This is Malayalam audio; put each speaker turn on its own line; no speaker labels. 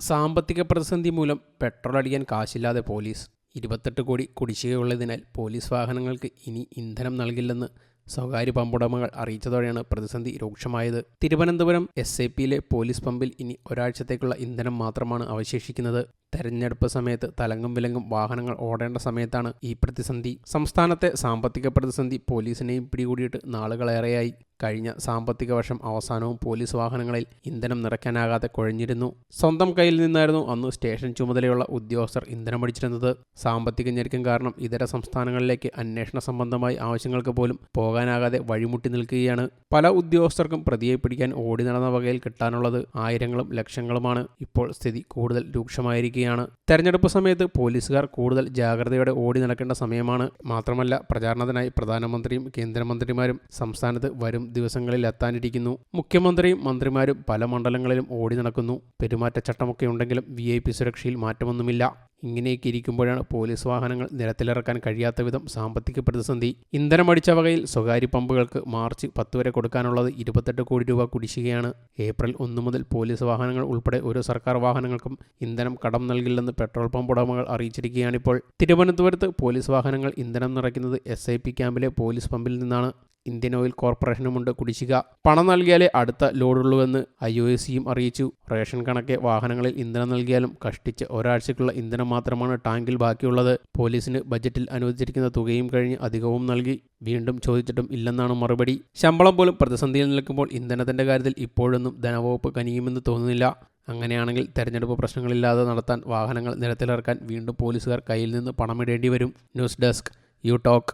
സാമ്പത്തിക പ്രതിസന്ധി മൂലം പെട്രോൾ അടിക്കാൻ കാശില്ലാതെ പോലീസ്. ഇരുപത്തെട്ട് കോടി കുടിശ്ശികയുള്ളതിനാൽ പോലീസ് വാഹനങ്ങൾക്ക് ഇനി ഇന്ധനം നൽകില്ലെന്ന് സ്വകാര്യ പമ്പുടമകൾ അറിയിച്ചതോടെയാണ് പ്രതിസന്ധി രൂക്ഷമായത്. തിരുവനന്തപുരം എസ് എ പിയിലെ പോലീസ് പമ്പിൽ ഇനി ഒരാഴ്ചത്തേക്കുള്ള ഇന്ധനം മാത്രമാണ് അവശേഷിക്കുന്നത്. തെരഞ്ഞെടുപ്പ് സമയത്ത് തലങ്ങും വിലങ്ങും വാഹനങ്ങൾ ഓടേണ്ട സമയത്താണ് ഈ പ്രതിസന്ധി. സംസ്ഥാനത്തെ സാമ്പത്തിക പ്രതിസന്ധി പോലീസിനെയും പിടികൂടിയിട്ട് നാളുകളേറെയായി. കഴിഞ്ഞ സാമ്പത്തിക വർഷം അവസാനവും പോലീസ് വാഹനങ്ങളിൽ ഇന്ധനം നിറയ്ക്കാനാകാതെ കുഴഞ്ഞിരുന്നു. സ്വന്തം കയ്യിൽ നിന്നായിരുന്നു അന്ന് സ്റ്റേഷൻ ചുമതലയുള്ള ഉദ്യോഗസ്ഥർ ഇന്ധനമടിച്ചിരുന്നത് സാമ്പത്തിക ഞെരുക്കം കാരണം ഇതര സംസ്ഥാനങ്ങളിലേക്ക് അന്വേഷണ സംബന്ധമായി ആവശ്യങ്ങൾക്ക് പോലും പോകാനാകാതെ വഴിമുട്ടി നിൽക്കുകയാണ്. പല ഉദ്യോഗസ്ഥർക്കും പ്രതിയെ പിടിക്കാൻ ഓടി നടന്ന വകയിൽ കിട്ടാനുള്ളത് ആയിരങ്ങളും ലക്ഷങ്ങളുമാണ്. ഇപ്പോൾ സ്ഥിതി കൂടുതൽ രൂക്ഷമായിരിക്കുകയാണ്. തെരഞ്ഞെടുപ്പ് സമയത്ത് പോലീസുകാർ കൂടുതൽ ജാഗ്രതയോടെ ഓടി നടക്കേണ്ട സമയമാണ്. മാത്രമല്ല പ്രചാരണത്തിനായി പ്രധാനമന്ത്രിയും കേന്ദ്രമന്ത്രിമാരും സംസ്ഥാനത്ത് വരും ദിവസങ്ങളിൽ എത്താനിരിക്കുന്നു. മുഖ്യമന്ത്രിയും മന്ത്രിമാരും പല മണ്ഡലങ്ങളിലും ഓടി നടക്കുന്നു. പെരുമാറ്റച്ചട്ടമൊക്കെ ഉണ്ടെങ്കിലും വി സുരക്ഷയിൽ മാറ്റമൊന്നുമില്ല. ഇങ്ങനെയൊക്കെ ഇരിക്കുമ്പോഴാണ് പോലീസ് വാഹനങ്ങൾ നിരത്തിലിറക്കാൻ കഴിയാത്ത വിധം സാമ്പത്തിക പ്രതിസന്ധി. ഇന്ധനമടിച്ച വകയിൽ സ്വകാര്യ പമ്പുകൾക്ക് മാർച്ച് പത്ത് വരെ കൊടുക്കാനുള്ളത് ഇരുപത്തെട്ട് കോടി രൂപ കുടിശ്ശികയാണ്. ഏപ്രിൽ ഒന്ന് മുതൽ പോലീസ് വാഹനങ്ങൾ ഉൾപ്പെടെ ഓരോ സർക്കാർ വാഹനങ്ങൾക്കും ഇന്ധനം കടം നൽകില്ലെന്ന് പെട്രോൾ പമ്പ് ഉടമകൾ അറിയിച്ചിരിക്കുകയാണിപ്പോൾ. തിരുവനന്തപുരത്ത് പോലീസ് വാഹനങ്ങൾ ഇന്ധനം നിറയ്ക്കുന്നത് എസ് ഐ പി ക്യാമ്പിലെ പോലീസ് പമ്പിൽ നിന്നാണ്. ഇന്ത്യൻ ഓയിൽ കോർപ്പറേഷനുമുണ്ട്. കുടിശ്ശിക പണം നൽകിയാലേ അടുത്ത ലോഡുള്ളൂവെന്ന് ഐ ഒ എസ് സിയും അറിയിച്ചു. റേഷൻ കണക്കെ വാഹനങ്ങളിൽ ഇന്ധനം നൽകിയാലും കഷ്ടിച്ച് ഒരാഴ്ചക്കുള്ള ഇന്ധനം മാത്രമാണ് ടാങ്കിൽ ബാക്കിയുള്ളത്. പോലീസിന് ബജറ്റിൽ അനുവദിച്ചിരിക്കുന്ന തുകയും കഴിഞ്ഞ് അധികവും നൽകി. വീണ്ടും ചോദിച്ചിട്ടും ഇല്ലെന്നാണ് മറുപടി. ശമ്പളം പോലും പ്രതിസന്ധിയിൽ നിൽക്കുമ്പോൾ ഇന്ധനത്തിന്റെ കാര്യത്തിൽ ഇപ്പോഴൊന്നും ധനവകുപ്പ് കനിയുമെന്ന് തോന്നുന്നില്ല. അങ്ങനെയാണെങ്കിൽ തെരഞ്ഞെടുപ്പ് പ്രശ്നങ്ങളില്ലാതെ നടത്താൻ വാഹനങ്ങൾ നിരത്തിലിറക്കാൻ വീണ്ടും പോലീസുകാർ കയ്യിൽ നിന്ന് പണമിടേണ്ടി വരും. News desk you talk.